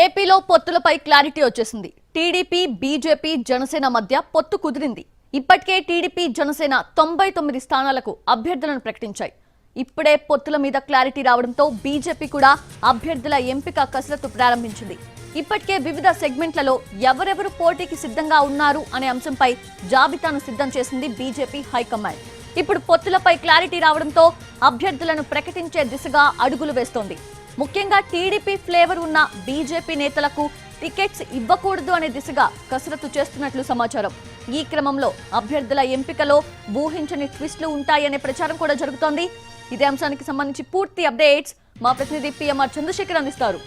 ఏపీలో పొత్తులపై క్లారిటీ వచ్చేసింది. టీడీపీ బీజేపీ జనసేన మధ్య పొత్తు కుదిరింది. ఇప్పటికే టీడీపీ జనసేన తొంభై తొమ్మిది స్థానాలకు అభ్యర్థులను ప్రకటించాయి. ఇప్పుడే పొత్తుల మీద క్లారిటీ రావడంతో బీజేపీ కూడా అభ్యర్థుల ఎంపిక కసరత్తు ప్రారంభించింది. ఇప్పటికే వివిధ సెగ్మెంట్లలో ఎవరెవరు పోటీకి సిద్ధంగా ఉన్నారు అనే అంశంపై జాబితాను సిద్ధం చేసింది బీజేపీ హైకమాండ్. ఇప్పుడు పొత్తులపై క్లారిటీ రావడంతో అభ్యర్థులను ప్రకటించే దిశగా అడుగులు వేస్తోంది. ముఖ్యంగా టీడీపీ ఫ్లేవర్ ఉన్న బీజేపీ నేతలకు టికెట్స్ ఇవ్వకూడదు అనే దిశగా కసరత్తు చేస్తున్నట్లు సమాచారం. ఈ క్రమంలో అభ్యర్థుల ఎంపికలో ఊహించని ట్విస్టులు ఉంటాయనే ప్రచారం కూడా జరుగుతోంది. ఇదే అంశానికి సంబంధించి పూర్తి అప్డేట్స్ మా ప్రతినిధి పిఎంఆర్ చంద్రశేఖర్ అందిస్తారు.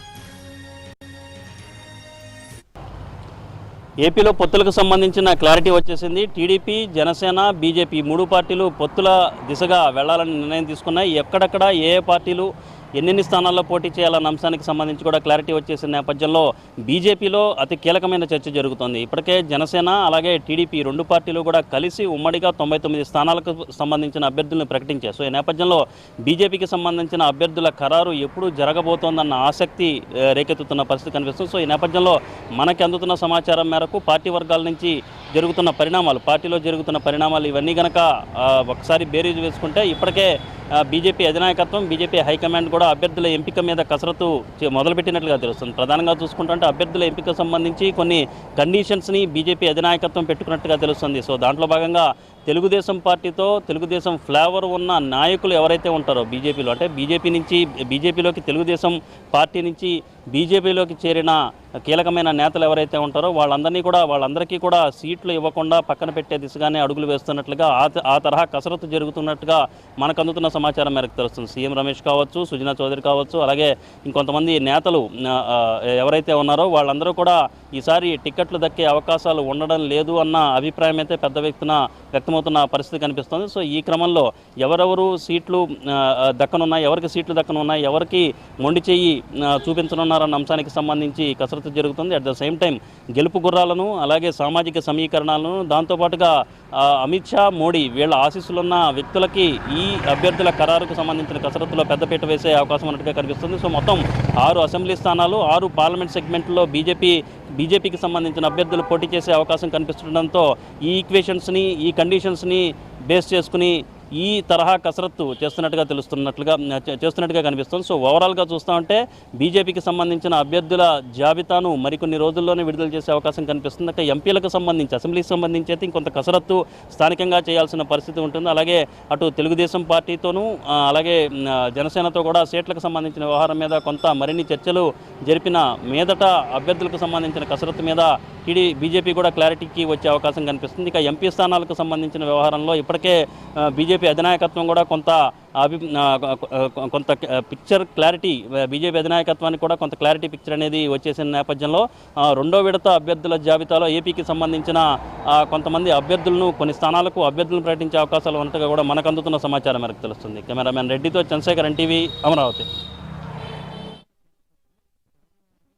ఏపీలో పొత్తులకు సంబంధించిన క్లారిటీ వచ్చేసింది. టీడీపీ జనసేన బీజేపీ మూడు పార్టీలు పొత్తుల దిశగా వెళ్ళాలని నిర్ణయం తీసుకున్నాయి. ఎక్కడెక్కడ ఏ ఏ పార్టీలు ఎన్నెన్ని స్థానాల్లో పోటీ చేయాలన్న అంశానికి సంబంధించి కూడా క్లారిటీ వచ్చేసిన నేపథ్యంలో బీజేపీలో అతి కీలకమైన చర్చ జరుగుతోంది. ఇప్పటికే జనసేన అలాగే టీడీపీ రెండు పార్టీలు కూడా కలిసి ఉమ్మడిగా తొంభై తొమ్మిది స్థానాలకు సంబంధించిన అభ్యర్థులను ప్రకటించారు సో ఈ నేపథ్యంలో బీజేపీకి సంబంధించిన అభ్యర్థుల ఖరారు ఎప్పుడు జరగబోతోందన్న ఆసక్తి రేకెత్తుతున్న పరిస్థితి కనిపిస్తుంది. సో ఈ నేపథ్యంలో మనకి అందుతున్న సమాచారం మేరకు పార్టీ వర్గాల నుంచి జరుగుతున్న పరిణామాలు పార్టీలో జరుగుతున్న పరిణామాలు ఇవన్నీ గనక ఒకసారి బేరీజు వేసుకుంటే ఇప్పటికే బీజేపీ అధినాయకత్వం బీజేపీ హైకమాండ్ కూడా అభ్యర్థుల ఎంపిక మీద కసరత్తు మొదలుపెట్టినట్లుగా తెలుస్తుంది. ప్రధానంగా చూసుకుంటుంటే అభ్యర్థుల ఎంపిక సంబంధించి కొన్ని కండిషన్స్ని బీజేపీ అధినాయకత్వం పెట్టుకున్నట్టుగా తెలుస్తుంది. సో దాంట్లో భాగంగా తెలుగుదేశం పార్టీతో తెలుగుదేశం ఫ్లేవర్ ఉన్న నాయకులు ఎవరైతే ఉంటారో బీజేపీలో అంటే బీజేపీ నుంచి బీజేపీలోకి తెలుగుదేశం పార్టీ నుంచి బీజేపీలోకి చేరిన కీలకమైన నేతలు ఎవరైతే ఉంటారో వాళ్ళందరినీ కూడా వాళ్ళందరికీ కూడా సీట్లు ఇవ్వకుండా పక్కన పెట్టే దిశగానే అడుగులు వేస్తున్నట్లుగా ఆ త- ఆ తరహా కసరత్తు జరుగుతున్నట్టుగా మనకు అందుతున్న సమాచారం మేరకు తెలుస్తుంది. సీఎం రమేష్ కావచ్చు సుజనా చౌదరి కావచ్చు అలాగే ఇంకొంతమంది నేతలు ఎవరైతే ఉన్నారో వాళ్ళందరూ కూడా ఈసారి టికెట్లు దక్కే అవకాశాలు ఉండడం లేదు అన్న అభిప్రాయం అయితే పెద్ద వ్యక్తిన వ్యక్తమవుతున్న పరిస్థితి కనిపిస్తుంది. సో ఈ క్రమంలో ఎవరెవరు సీట్లు దక్కనున్నాయి ఎవరికి సీట్లు దక్కనున్నాయి ఎవరికి మొండి చేయి చూపించనున్నారన్న అంశానికి సంబంధించి కసరత్తు జరుగుతుంది. అట్ ద సేమ్ టైం గెలుపు గుర్రాలను అలాగే సామాజిక సమీకరణాలను దాంతోపాటుగా అమిత్ షా మోడీ వీళ్ళ ఆశీస్సులున్న వ్యక్తులకి ఈ అభ్యర్థుల ఖరారుకు సంబంధించిన కసరత్తులో పెద్దపీట వేసే అవకాశం ఉన్నట్టుగా కనిపిస్తుంది. సో మొత్తం ఆరు అసెంబ్లీ స్థానాలు ఆరు పార్లమెంట్ సెగ్మెంట్లో బీజేపీ బీజేపీకి సంబంధించిన అభ్యర్థులు పోటీ చేసే అవకాశం కనిపిస్తుండడంతో ఈ ఈక్వేషన్స్ని ఈ కండిషన్స్ని బేస్ చేసుకుని ఈ తరహా కసరత్తు చేస్తున్నట్టుగా తెలుస్తున్నట్లుగా చేస్తున్నట్టుగా కనిపిస్తుంది. సో ఓవరాల్గా చూస్తూ ఉంటే బీజేపీకి సంబంధించిన అభ్యర్థుల జాబితాను మరికొన్ని రోజుల్లోనే విడుదల చేసే అవకాశం కనిపిస్తుంది. ఇక ఎంపీలకు సంబంధించి అసెంబ్లీకి సంబంధించి అయితే ఇంకొంత కసరత్తు స్థానికంగా చేయాల్సిన పరిస్థితి ఉంటుంది. అలాగే అటు తెలుగుదేశం పార్టీతోనూ అలాగే జనసేనతో కూడా సీట్లకు సంబంధించిన వ్యవహారం మీద కొంత మరిన్ని చర్చలు జరిపిన మీదట అభ్యర్థులకు సంబంధించిన కసరత్తు మీద టీడీ బీజేపీ కూడా క్లారిటీకి వచ్చే అవకాశం కనిపిస్తుంది. ఇక ఎంపీ స్థానాలకు సంబంధించిన వ్యవహారంలో ఇప్పటికే బీజేపీ బీజేపీ అధినాయకత్వం కూడా కొంత అభి కొంత పిక్చర్ క్లారిటీ బీజేపీ అధినాయకత్వానికి కూడా కొంత క్లారిటీ పిక్చర్ అనేది వచ్చేసిన నేపథ్యంలో రెండో విడత అభ్యర్థుల జాబితాలో ఏపీకి సంబంధించిన కొంతమంది అభ్యర్థులను కొన్ని స్థానాలకు అభ్యర్థులను ప్రకటించే అవకాశాలు ఉన్నట్టుగా కూడా మనకు అందుతున్న సమాచారం మేరకు తెలుస్తుంది. కెమెరామెన్ రెడ్డితో చంద్రశేఖర్ ఎన్టీవీ అమరావతి.